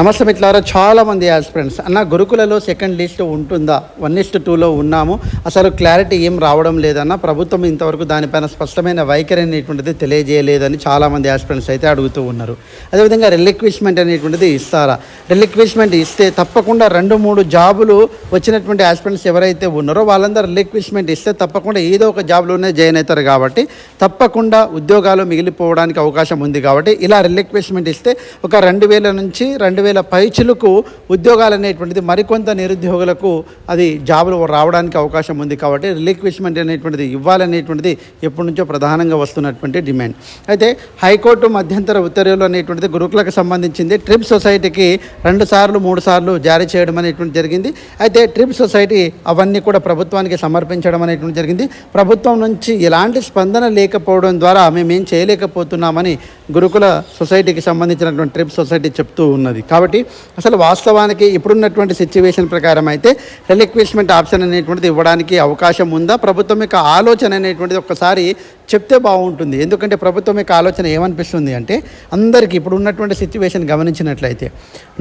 నమస్తే మిత్రులారా చాలామంది ఆస్పిరెంట్స్ అన్న గురుకులలో సెకండ్ లిస్ట్ ఉంటుందా? వన్ ఇస్ట్ టూలో ఉన్నాము. అసలు క్లారిటీ ఏం రావడం లేదన్న ప్రభుత్వం ఇంతవరకు దానిపైన స్పష్టమైన వైఖరి అనేటువంటిది తెలియజేయలేదని చాలామంది ఆస్పిరెంట్స్ అయితే అడుగుతూ ఉన్నారు. అదేవిధంగా రిలిక్విష్మెంట్ అనేటువంటిది ఇస్తారా? రిలిక్విష్మెంట్ ఇస్తే తప్పకుండా రెండు మూడు జాబులు వచ్చినటువంటి ఆస్పిరెంట్స్ ఎవరైతే ఉన్నారో వాళ్ళందరూ రిలిక్విష్మెంట్ ఇస్తే తప్పకుండా ఏదో ఒక జాబ్లోనే జాయిన్ అవుతారు కాబట్టి తప్పకుండా ఉద్యోగాలు మిగిలిపోవడానికి అవకాశం ఉంది కాబట్టి ఇలా రిలిక్విష్మెంట్ ఇస్తే ఒక రెండు వేల నుంచి రెండు వేల పైచులకు ఉద్యోగాలు అనేటువంటిది మరికొంత నిరుద్యోగులకు అది జాబులు రావడానికి అవకాశం ఉంది కాబట్టి రిలీక్విష్మెంట్ అనేటువంటిది ఇవ్వాలనేటువంటిది ఎప్పటి నుంచో ప్రధానంగా వస్తున్నటువంటి డిమాండ్. అయితే హైకోర్టు మధ్యంతర ఉత్తర్వులు అనేటువంటిది గురుకులకు సంబంధించింది. ట్రిప్ సొసైటీకి రెండు సార్లు మూడు సార్లు జారీ చేయడం అనేటువంటి జరిగింది. అయితే ట్రిప్ సొసైటీ అవన్నీ కూడా ప్రభుత్వానికి సమర్పించడం అనేటువంటి జరిగింది. ప్రభుత్వం నుంచి ఎలాంటి స్పందన లేకపోవడం ద్వారా మేమేం చేయలేకపోతున్నామని గురుకుల సొసైటీకి సంబంధించినటువంటి ట్రిప్ సొసైటీ చెప్తూ ఉన్నది. కాబట్టి అసలు వాస్తవానికి ఇప్పుడున్నటువంటి సిచ్యువేషన్ ప్రకారం అయితే రిలిక్విష్మెంట్ ఆప్షన్ అనేటువంటిది ఇవ్వడానికి అవకాశం ఉందా? ప్రభుత్వం యొక్క ఆలోచన అనేటువంటిది ఒక్కసారి చెప్తే బాగుంటుంది. ఎందుకంటే ప్రభుత్వం యొక్క ఆలోచన ఏమనిపిస్తుంది అంటే అందరికీ ఇప్పుడు ఉన్నటువంటి సిచ్యువేషన్ గమనించినట్లయితే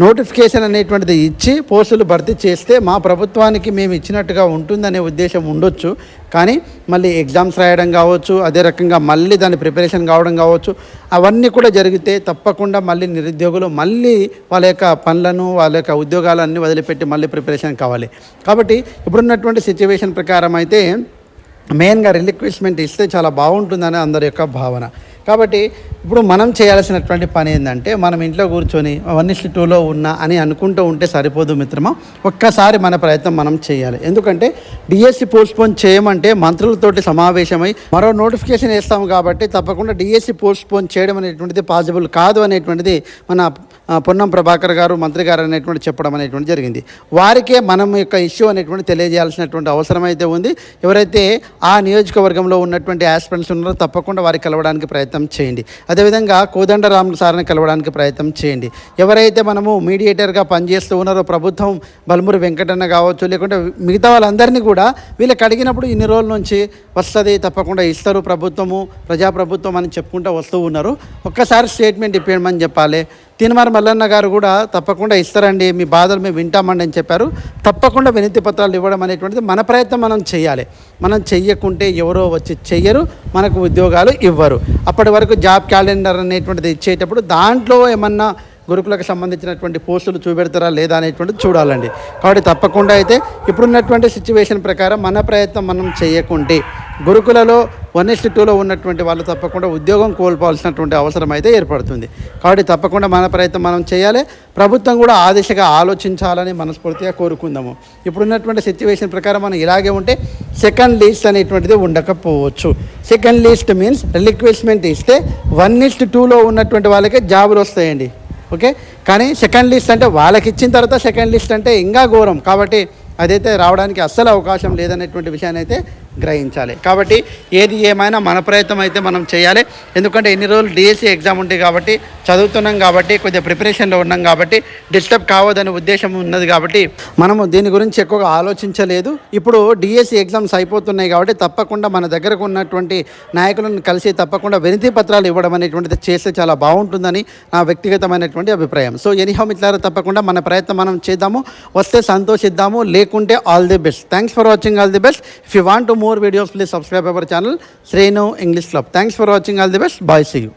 నోటిఫికేషన్ అనేటువంటిది ఇచ్చి పోస్టులు భర్తీ చేస్తే మా ప్రభుత్వానికి మేము ఇచ్చినట్టుగా ఉంటుందనే ఉద్దేశం ఉండొచ్చు. కానీ మళ్ళీ ఎగ్జామ్స్ రాయడం కావచ్చు అదే రకంగా మళ్ళీ దాని ప్రిపరేషన్ కావడం కావచ్చు అవన్నీ కూడా జరిగితే తప్పకుండా మళ్ళీ నిరుద్యోగులు మళ్ళీ వాళ్ళ యొక్క పనులను వాళ్ళ యొక్క ఉద్యోగాలన్నీ వదిలిపెట్టి మళ్ళీ ప్రిపరేషన్ కావాలి. కాబట్టి ఇప్పుడున్నటువంటి సిచ్యువేషన్ ప్రకారం అయితే మెయిన్గా రిలిక్విష్మెంట్ ఇస్తే చాలా బాగుంటుందని అందరి యొక్క భావన. కాబట్టి ఇప్పుడు మనం చేయాల్సినటువంటి పని ఏంటంటే మనం ఇంట్లో కూర్చొని వన్ ఇస్ టూలో ఉన్నా అని అనుకుంటూ ఉంటే సరిపోదు మిత్రమా? ఒక్కసారి మన ప్రయత్నం మనం చేయాలి. ఎందుకంటే డిఎస్సి పోస్ట్పోన్ చేయమంటే మంత్రులతోటి సమావేశమై మరో నోటిఫికేషన్ వేస్తాం కాబట్టి తప్పకుండా డిఎస్సి పోస్ట్పోన్ చేయడం అనేటువంటిది పాసిబుల్ కాదు అనేటువంటిది మన పొన్నం ప్రభాకర్ గారు మంత్రి గారు అనేటువంటి చెప్పడం అనేటువంటి జరిగింది. వారికే మనం యొక్క ఇష్యూ అనేటువంటి తెలియజేయాల్సినటువంటి అవసరం అయితే ఉంది. ఎవరైతే ఆ నియోజకవర్గంలో ఉన్నటువంటి ఆస్పిరెంట్స్ ఉన్నారో తప్పకుండా వారికి కలవడానికి ప్రయత్నం చేయండి. అదేవిధంగా కోదండరామ్ సార్ని కలవడానికి ప్రయత్నం చేయండి. ఎవరైతే మనము మీడియేటర్గా పనిచేస్తూ ఉన్నారో ప్రభుత్వం బల్మురి వెంకటన్న కావచ్చు లేకుంటే మిగతా వాళ్ళందరినీ కూడా వీళ్ళకి అడిగినప్పుడు ఇన్ని రోజుల నుంచి వస్తుంది తప్పకుండా ఇస్తారు ప్రభుత్వము ప్రజాప్రభుత్వం అని చెప్పుకుంటూ వస్తూ ఉన్నారు. ఒక్కసారి స్టేట్మెంట్ ఇప్పమని చెప్పాలి. తీన్మార్ మల్లన్న గారు కూడా తప్పకుండా ఇస్తారండి మీ బాధలు మేము వింటామండి అని చెప్పారు. తప్పకుండా వినతి పత్రాలు ఇవ్వడం అనేటువంటిది మన ప్రయత్నం మనం చేయాలి. మనం చెయ్యకుంటే ఎవరో వచ్చి చెయ్యరు మనకు ఉద్యోగాలు ఇవ్వరు. అప్పటి వరకు జాబ్ క్యాలెండర్ అనేటువంటిది ఇచ్చేటప్పుడు దాంట్లో ఏమన్నా గురుకులకు సంబంధించినటువంటి పోస్టులు చూపెడతారా లేదా అనేటువంటిది చూడాలండి. కాబట్టి తప్పకుండా అయితే ఇప్పుడున్నటువంటి సిచ్యువేషన్ ప్రకారం మన ప్రయత్నం మనం చేయకుంటే గురుకులలో వన్ ఎస్ టూలో ఉన్నటువంటి వాళ్ళు తప్పకుండా ఉద్యోగం కోల్పోవాల్సినటువంటి అవసరం అయితే ఏర్పడుతుంది. కాబట్టి తప్పకుండా మన ప్రయత్నం మనం చేయాలి. ప్రభుత్వం కూడా ఆ దిశగా ఆలోచించాలని మనస్ఫూర్తిగా కోరుకుందాము. ఇప్పుడున్నటువంటి సిచ్యువేషన్ ప్రకారం మనం ఇలాగే ఉంటే సెకండ్ లిస్ట్ అనేటువంటిది ఉండకపోవచ్చు. సెకండ్ లిస్ట్ మీన్స్ రిక్వెస్ట్మెంట్ ఇస్తే వన్ ఇస్ట్ టూలో ఉన్నటువంటి వాళ్ళకి జాబులు వస్తాయండి. ఓకే? కానీ సెకండ్ లిస్ట్ అంటే వాళ్ళకి ఇచ్చిన తర్వాత సెకండ్ లిస్ట్ అంటే ఇంకా ఘోరం. కాబట్టి అదైతే రావడానికి అస్సలు అవకాశం లేదనేటువంటి విషయాన్ని అయితే గ్రహించాలి. కాబట్టి ఏది ఏమైనా మన ప్రయత్నం అయితే మనం చేయాలి. ఎందుకంటే ఎన్ని రోజులు డిఎస్సి ఎగ్జామ్ ఉంటాయి కాబట్టి చదువుతున్నాం కాబట్టి కొద్దిగా ప్రిపరేషన్లో ఉన్నాం కాబట్టి డిస్టర్బ్ కావద్దనే ఉద్దేశం ఉన్నది కాబట్టి మనము దీని గురించి ఎక్కువగా ఆలోచించలేదు. ఇప్పుడు డిఎస్సి ఎగ్జామ్స్ అయిపోతున్నాయి కాబట్టి తప్పకుండా మన దగ్గరకు ఉన్నటువంటి నాయకులను కలిసి తప్పకుండా వినతి పత్రాలు ఇవ్వడం అనేటువంటిది చేస్తే చాలా బాగుంటుందని నా వ్యక్తిగతమైనటువంటి అభిప్రాయం. సో ఎనీహౌ ఇట్లా తప్పకుండా మన ప్రయత్నం మనం చేద్దాము. వస్తే సంతోషిద్దాము. లేకుంటే all the best thanks for watching all the best if you want to more videos please subscribe our channel Shrenu English club thanks for watching all the best bye see you